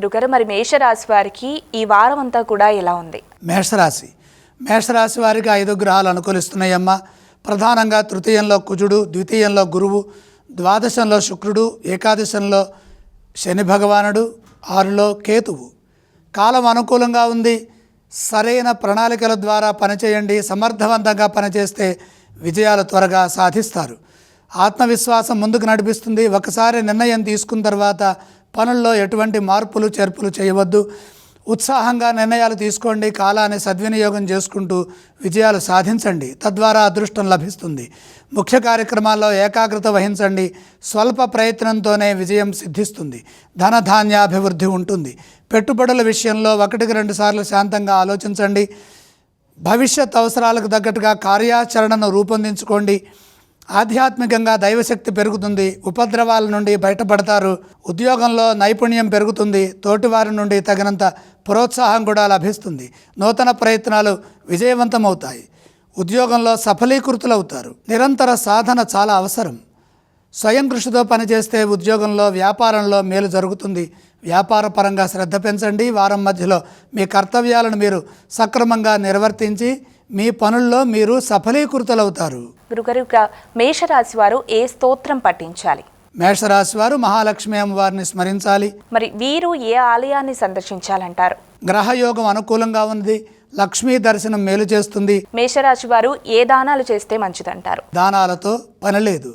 గురుగారు మరి మేషరాశి వారికి ఈ వారం అంతా కూడా ఎలా ఉంది? మేషరాశి. మేషరాశి వారికి ఐదు గ్రహాలు అనుకూలిస్తున్నాయమ్మా. ప్రధానంగా తృతీయంలో కుజుడు ద్వితీయంలో గురువు ద్వాదశంలో శుక్రుడు ఏకాదశంలో శని భగవానుడు ఆరులో కేతువు. కాలం అనుకూలంగా ఉంది. సరైన ప్రణాళికల ద్వారా పనిచేయండి. సమర్థవంతంగా పనిచేస్తే విజయాలు త్వరగా సాధిస్తారు. ఆత్మవిశ్వాసం ముందుకు నడిపిస్తుంది. ఒకసారి నిర్ణయం తీసుకున్న తర్వాత పనుల్లో ఎటువంటి మార్పులు చేర్పులు చేయవద్దు. ఉత్సాహంగా నిర్ణయాలు తీసుకోండి. కాలాన్ని సద్వినియోగం చేసుకుంటూ విజయాలు సాధించండి. తద్వారా అదృష్టం లభిస్తుంది. ముఖ్య కార్యక్రమాల్లో ఏకాగ్రత వహించండి. స్వల్ప ప్రయత్నంతోనే విజయం సిద్ధిస్తుంది. ధనధాన్యాభివృద్ధి ఉంటుంది. పెట్టుబడుల విషయంలో ఒకటికి రెండు సార్లు శాంతంగా ఆలోచించండి. భవిష్యత్ అవసరాలకు తగ్గట్టుగా కార్యాచరణను రూపొందించుకోండి. ఆధ్యాత్మికంగా దైవశక్తి పెరుగుతుంది. ఉపద్రవాల నుండి బయటపడతారు. ఉద్యోగంలో నైపుణ్యం పెరుగుతుంది. తోటివారి నుండి తగినంత ప్రోత్సాహం కూడా లభిస్తుంది. నూతన ప్రయత్నాలు విజయవంతమవుతాయి. ఉద్యోగంలో సఫలీకృతులవుతారు. నిరంతర సాధన చాలా అవసరం. స్వయం కృషితో పనిచేస్తే ఉద్యోగంలో వ్యాపారంలో మేలు జరుగుతుంది. వ్యాపార పరంగా శ్రద్ధ పెంచండి. వారం మధ్యలో మీ కర్తవ్యాలను మీరు సక్రమంగా నిర్వర్తించి మీ పనుల్లో మీరు సఫలీకృతులవుతారు. గురుగారు మేషరాశి వారు ఏ స్తోత్రం పఠించాలి? మేషరాశి వారు మహాలక్ష్మి అమ్మవారిని స్మరించాలి. మరి వీరు ఏ ఆలయాన్ని సందర్శించాలంటారు? గ్రహయోగం అనుకూలంగా ఉంది. లక్ష్మీ దర్శనం మేలు చేస్తుంది. మేషరాశి వారు ఏ దానాలు చేస్తే మంచిదంటారు? దానాలతో పని లేదు.